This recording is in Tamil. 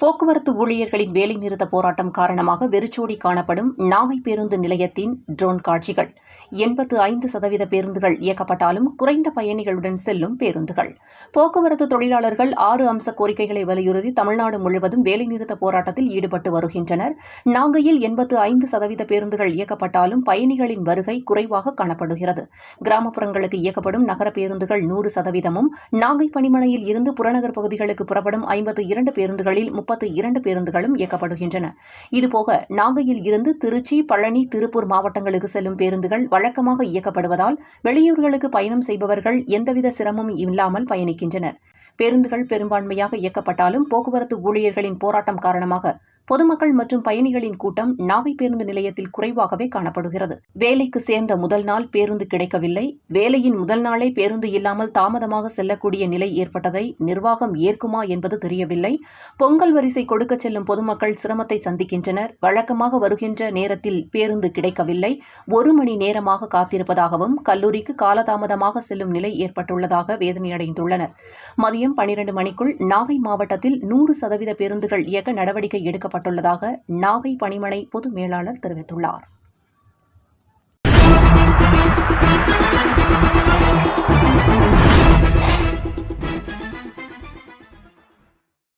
போக்குவரத்து ஊழியர்களின் வேலைநிறுத்த போராட்டம் காரணமாக வெறிச்சோடி காணப்படும் நாகை பேருந்து நிலையத்தின் ட்ரோன் காட்சிகள். எண்பத்து ஐந்து சதவீத பேருந்துகள் இயக்கப்பட்டாலும் குறைந்த பயணிகளுடன் செல்லும் பேருந்துகள். போக்குவரத்து தொழிலாளர்கள் ஆறு அம்ச கோரிக்கைகளை வலியுறுத்தி தமிழ்நாடு முழுவதும் வேலைநிறுத்த போராட்டத்தில் ஈடுபட்டு வருகின்றனர். நாகையில் எண்பத்து ஐந்து சதவீத பேருந்துகள் இயக்கப்பட்டாலும் பயணிகளின் வருகை குறைவாக காணப்படுகிறது. கிராமப்புறங்களுக்கு இயக்கப்படும் நகர பேருந்துகள் நூறு சதவீதமும் நாகை பணிமனையில் இருந்து புறநகர் பகுதிகளுக்கு புறப்படும் ஐம்பத்து இரண்டு பேருந்துகளில் முப்பத்து இரண்டு பேருந்துகளும் இயக்கப்படுகின்றன. இதுபோக நாகையில் இருந்து திருச்சி பழனி திருப்பூர் மாவட்டங்களுக்கு செல்லும் பேருந்துகள் வழக்கமாக இயக்கப்படுவதால் வெளியூர்களுக்கு பயணம் செய்பவர்கள் எந்தவித சிரமமும் இல்லாமல் பயணிக்கின்றனர். பேருந்துகள் பெரும்பான்மையாக இயக்கப்பட்டாலும் போக்குவரத்து ஊழியர்களின் போராட்டம் காரணமாக பொதுமக்கள் மற்றும் பயணிகளின் கூட்டம் நாகை பேருந்து நிலையத்தில் குறைவாகவே காணப்படுகிறது. வேலைக்கு சேர்ந்த முதல் நாள் பேருந்து கிடைக்கவில்லை. வேலையின் முதல் நாளே பேருந்து இல்லாமல் தாமதமாக செல்லக்கூடிய நிலை ஏற்பட்டதை நிர்வாகம் ஏற்குமா என்பது தெரியவில்லை. பொங்கல் வரிசை கொடுக்கச் செல்லும் பொதுமக்கள் சிரமத்தை சந்திக்கின்றனர். வழக்கமாக வருகின்ற நேரத்தில் பேருந்து கிடைக்கவில்லை. ஒரு மணி நேரமாக காத்திருப்பதாகவும் கல்லூரிக்கு காலதாமதமாக செல்லும் நிலை ஏற்பட்டுள்ளதாக வேதனையடைந்துள்ளனர். மதியம் பனிரண்டு மணிக்குள் நாகை மாவட்டத்தில் நூறு சதவீத பேருந்துகள் இயக்க நடவடிக்கை எடுக்கப்பட்டுள்ளதாக நாகை பணிமனை பொது மேலாளர் தெரிவித்துள்ளார்.